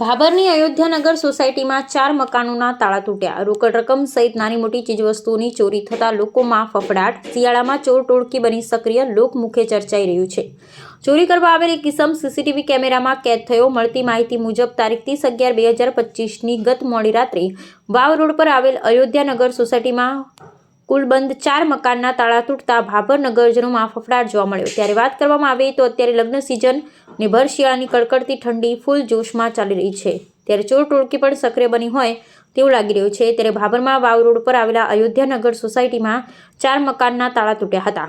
ભાભરની અયોધ્યાનગર સોસાયટીમાં ચાર મકાનોના તાળા તૂટ્યા. રોકડ રકમ સહિત નાની મોટી ચીજવસ્તુઓની ચોરી થતાં લોકોમાં ફફડાટ. શિયાળામાં ચોર ટોળકી બની સક્રિય લોકમુખે ચર્ચાઈ રહ્યું છે. ચોરી કરવા આવેલ એક કિસમ સીસીટીવી કેમેરામાં કેદ થયો. મળતી માહિતી મુજબ તારીખ ત્રીસ અગિયાર બે હજાર પચીસની ગત મોડી રાત્રે વાવ રોડ પર આવેલ અયોધ્યાનગર સોસાયટીમાં કુલ બંધ ચાર મકાનના તાળા તૂટતા ભાભર નગરજનોમાં ફફડાટ જોવા મળ્યો. ત્યારે વાત કરવામાં આવે તો અત્યારે લગ્ન સિઝન ને ભર શિયાળાની કડકડતી ઠંડી ફૂલ જોશમાં ચાલી રહી છે. ત્યારે ચોર ટોળકી પણ સક્રિય બની હોય તેવું લાગી રહ્યું છે. ત્યારે ભાભરમાં વાવ રોડ પર આવેલા અયોધ્યાનગર સોસાયટીમાં ચાર મકાનના તાળા તૂટ્યા હતા.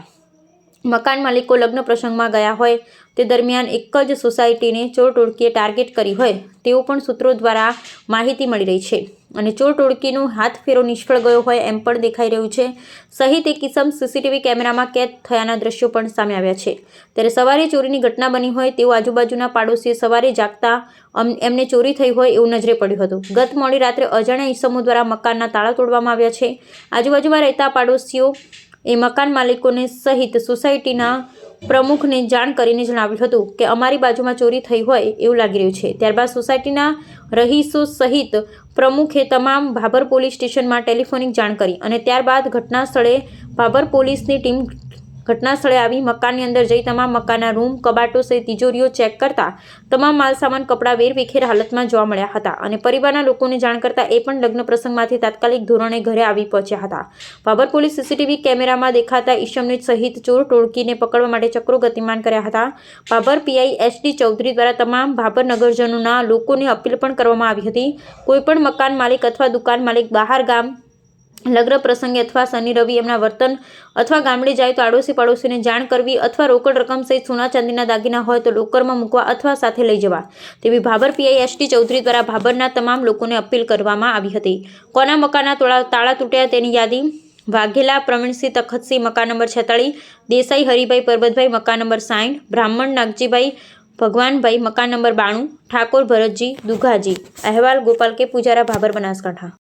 મકાન માલિકો લગ્ન પ્રસંગમાં ગયા હોય તે દરમિયાન એક જ સોસાયટીને ચોર ટોળકીએ ટાર્ગેટ કરી હોય તેવું પણ સૂત્રો દ્વારા માહિતી મળી રહી છે. અને ચોર ટોળકીનું હાથ ફેરો નિષ્ફળ ગયો હોય એમ પણ દેખાઈ રહ્યું છે. સહિત એક કિસમ સીસીટીવી કેમેરામાં કેદ થયાના દ્રશ્યો પણ સામે આવ્યા છે. ત્યારે સવારે ચોરીની ઘટના બની હોય તેવું આજુબાજુના પાડોશીએ સવારે જાગતા એમને ચોરી થઈ હોય એવું નજરે પડ્યું હતું. ગત મોડી રાત્રે અજાણ્યા ઈસમો દ્વારા મકાનના તાળા તોડવામાં આવ્યા છે. આજુબાજુમાં રહેતા પાડોશીઓ એ મકાન માલિકોને સહિત સોસાયટીના પ્રમુખને જાણ કરીને જણાવ્યું હતું કે અમારી બાજુમાં ચોરી થઈ હોય એવું લાગી રહ્યું છે. ત્યારબાદ સોસાયટીના રહીશો સહિત પ્રમુખે તમામ ભાભર પોલીસ સ્ટેશનમાં ટેલિફોનિક જાણ કરી અને ત્યારબાદ ઘટના સ્થળે ભાભર પોલીસની ટીમ ઘટના સ્થળે આવી મકાનની અંદર જઈ તમામ મકાનના રૂમ, કબાટો સહિત તિજોરીઓ ચેક કરતા તમામ માલસામાન, કપડાં વેરવિખેર હાલતમાં જોવા મળ્યા હતા અને પરિવારના લોકોને જાણ કરતા એ પણ લગ્ન પ્રસંગમાંથી તાત્કાલિક ધોરણે ઘરે આવી પહોંચ્યા હતા. બાબર પોલીસ સીસીટીવી કેમેરામાં દેખાતા ઈશમને સહિત ચોર ટોળકીને પકડવા માટે ચક્રો ગતિમાન કર્યા હતા. બાબર પીઆઈ એસડી ચૌધરી દ્વારા તમામ બાબર નગરજનોના લોકોને અપીલ પણ કરવામાં આવી હતી. કોઈપણ મકાન માલિક અથવા દુકાન માલિક બહાર ગામ લગ્ન પ્રસંગે અથવા શનિ, રવિ એમના વર્તન અથવા ગામડે જાય તો આડોશી પાડોશીને જાણ કરવી અથવા રોકડ રકમ સહિત સોના ચાંદીના દાગીના હોય તો લોકરમાં મૂકવા અથવા સાથે લઈ જવા. તેવી ભાભર પીઆઈ એસટી ચૌધરી દ્વારા ભાભરના તમામ લોકોને અપીલ કરવામાં આવી હતી. કોના મકાનના તોળા તાળા તૂટ્યા તેની યાદી? વાઘેલા, પ્રવીણસિંહ, તખતસિંહ મકાન નંબર છેતાળીસ, દેસાઈ, હરિભાઈ, પરબતભાઈ મકાન નંબર સાઠ બ્રાહ્મણ, નાગજીભાઈ, ભગવાનભાઈ મકાન નંબર બાણું, ઠાકોર, ભરતજી, દુઘાજી. અહેવાલ, ગોપાલ કે પૂજારા, ભાભર, બનાસકાંઠા.